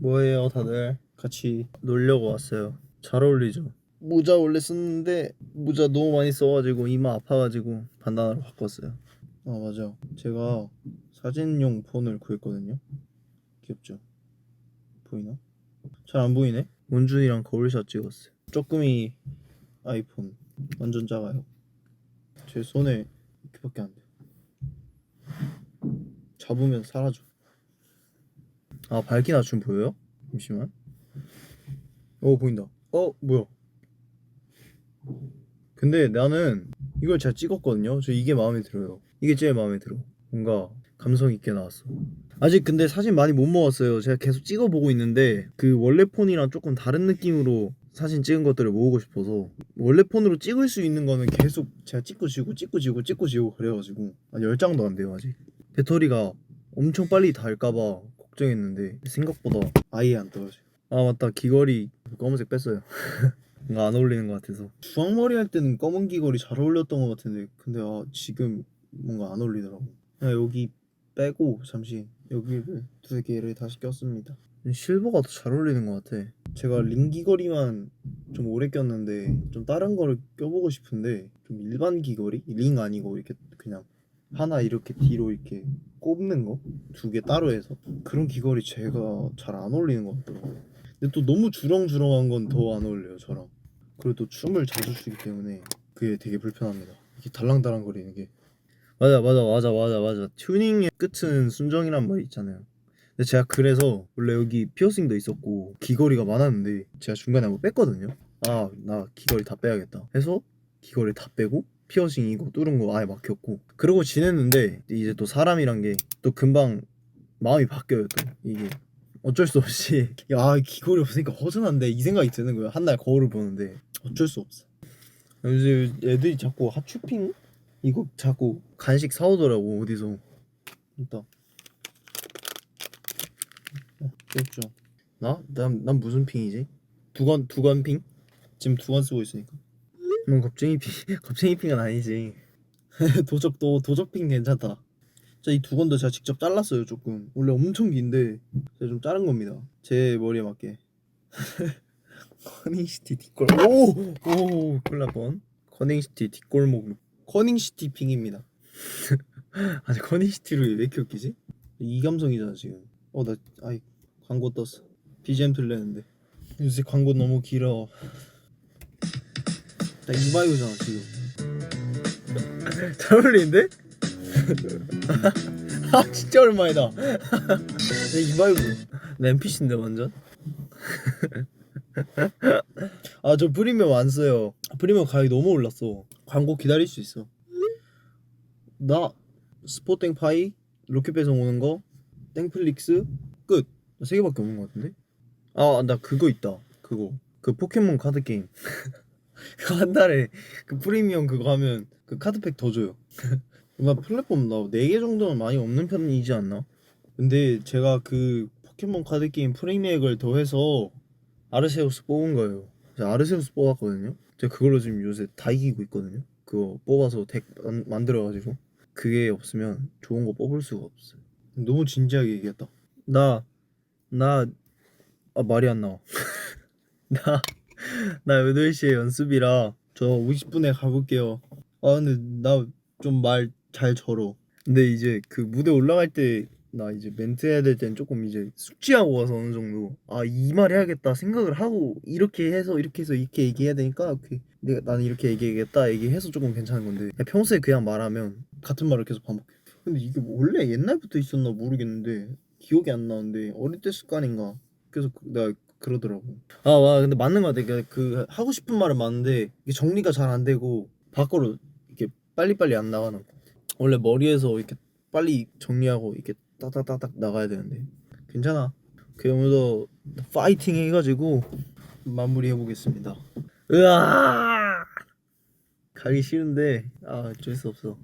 뭐해요 다들? 같이 놀려고 왔어요. 잘 어울리죠? 모자 원래 썼는데 모자 너무 많이 써가지고 이마 아파가지고 반단으로 바꿨어요. 아 맞아. 제가 사진용 폰을 구했거든요. 귀엽죠? 보이나? 잘 안 보이네? 원준이랑 거울샷 찍었어요. 쪼끄미 아이폰 완전 작아요. 제 손에 이렇게밖에 안 돼. 잡으면 사라져. 아 밝기 낮춤 보여요? 잠시만. 오 보인다. 어 뭐야? 근데 나는 이걸 제가 찍었거든요. 저 이게 마음에 들어요. 이게 제일 마음에 들어. 뭔가 감성 있게 나왔어. 아직 근데 사진 많이 못 먹었어요. 제가 계속 찍어보고 있는데 그 원래 폰이랑 조금 다른 느낌으로 사진 찍은 것들을 모으고 싶어서 원래 폰으로 찍을 수 있는 거는 계속 제가 찍고 지고 찍고 지고 찍고 지고 그래가지고 한 10장도 안 돼요 아직 배터리가 엄청 빨리 닳을까봐 걱정했는데 생각보다 아예 안 떨어져요 아 맞다. 귀걸이 검은색 뺐어요. 뭔가 안 어울리는 것 같아서. 주황머리 할 때는 검은 귀걸이 잘 어울렸던 것 같은데 근데 아 지금 뭔가 안 어울리더라고. 그냥 여기 빼고 잠시 여기를 두 개를 다시 꼈습니다. 실버가 더 잘 어울리는 것 같아. 제가 링 귀걸이만 좀 오래 꼈는데 좀 다른 거를 껴보고 싶은데 좀 일반 귀걸이? 링 아니고 이렇게 그냥 하나 이렇게 뒤로 이렇게 꼽는 거? 두 개 따로 해서? 그런 귀걸이 제가 잘 안 어울리는 것 같더라고요 근데 또 너무 주렁주렁한 건 더 안 어울려요 저랑. 그리고 또 춤을 자주 추기 때문에 그게 되게 불편합니다. 이게 달랑달랑 거리는 게. 맞아 맞아 맞아 맞아 맞아. 튜닝의 끝은 순정이란 말이 있잖아요. 근데 제가 그래서 원래 여기 피어싱도 있었고 귀걸이가 많았는데 제가 중간에 한번 뺐거든요. 아 나 귀걸이 다 빼야겠다. 해서 귀걸이 다 빼고 피어싱 이거 뚫은 거 아예 막혔고 그러고 지냈는데 이제 또 사람이란 게 또 금방 마음이 바뀌어요 또. 이게 어쩔 수 없이. 야 귀걸이 없으니까 허전한데 이 생각이 드는 거예요. 한 날 거울을 보는데 어쩔 수 없어. 요즘 애들이 자꾸 핫쇼핑? 이거 자꾸 간식 사오더라고 어디서. 일단. 어, 귀엽죠 나? 난, 난 무슨 핑이지? 두건 두건 핑? 지금 두건 쓰고 있으니까 넌 겁쟁이 핑 겁쟁이 핑은 아니지 도적도 도적핑 괜찮다 자, 이 두 건도 제가 직접 잘랐어요, 조금. 원래 엄청 긴데 제가 좀 자른 겁니다. 제 머리에 맞게. 커닝시티 뒷골. 오, 오, 큰일 날 뻔. 커닝시티 뒷골목. 커닝시티 핑입니다. 아니 커닝시티를 왜 이렇게 웃기지? 이 감성이잖아 지금. 어, 나 아이 광고 떴어. BGM 들렸는데. 요새 광고 너무 길어. 나 이바이오잖아 지금. 잘 어울리는데? 아 진짜 오랜만이다. 내 이바이브 내 NPC인데 완전? 아 저 프리미엄 안 써요. 프리미엄 가격이 너무 올랐어. 광고 기다릴 수 있어. 나 스포땡 파이 로켓 배송 오는 거 땡플릭스 끝세 개밖에 없는 것 같은데? 아 나 그거 있다. 그거. 그 포켓몬 카드 게임 그거 한 달에 그 프리미엄 그거 하면 그 카드팩 더 줘요 아마 플랫폼 나 4개 정도는 많이 없는 편이지 않나? 근데 제가 그 포켓몬 카드 게임 프리미액을 더해서 아르세우스 뽑은 거예요. 제가 아르세우스 뽑았거든요. 제가 그걸로 지금 요새 다 이기고 있거든요. 그거 뽑아서 덱 만- 만들어가지고 그게 없으면 좋은 거 뽑을 수가 없어요. 너무 진지하게 얘기했다. 나 나 아, 말이 안 나와. 나 나 8시에 연습이라 저 50분에 가볼게요. 아 근데 나 좀 말 잘 절어. 근데 이제 그 무대 올라갈 때 나 이제 멘트 해야 될 땐 조금 이제 숙지하고 와서 어느 정도 아 이 말 해야겠다 생각을 하고 이렇게 해서 이렇게 해서 이렇게 얘기해야 되니까 그 내가 나는 이렇게 얘기해야겠다 얘기해서 조금 괜찮은 건데 그냥 평소에 그냥 말하면 같은 말을 계속 반복해. 근데 이게 뭐 원래 옛날부터 있었나 모르겠는데 기억이 안 나는데 어릴 때 습관인가 계속 그- 내가 그러더라고. 아, 와, 근데 맞는 것 같아. 그, 그 하고 싶은 말은 맞는데 이게 정리가 잘 안 되고 밖으로 이렇게 빨리빨리 안 나가는. 원래 머리에서 이렇게 빨리 정리하고 이렇게 따닥따닥 나가야 되는데 괜찮아. 그 오늘도 파이팅 해가지고 마무리해 보겠습니다. 으아! 가기 싫은데 아 어쩔 수 없어.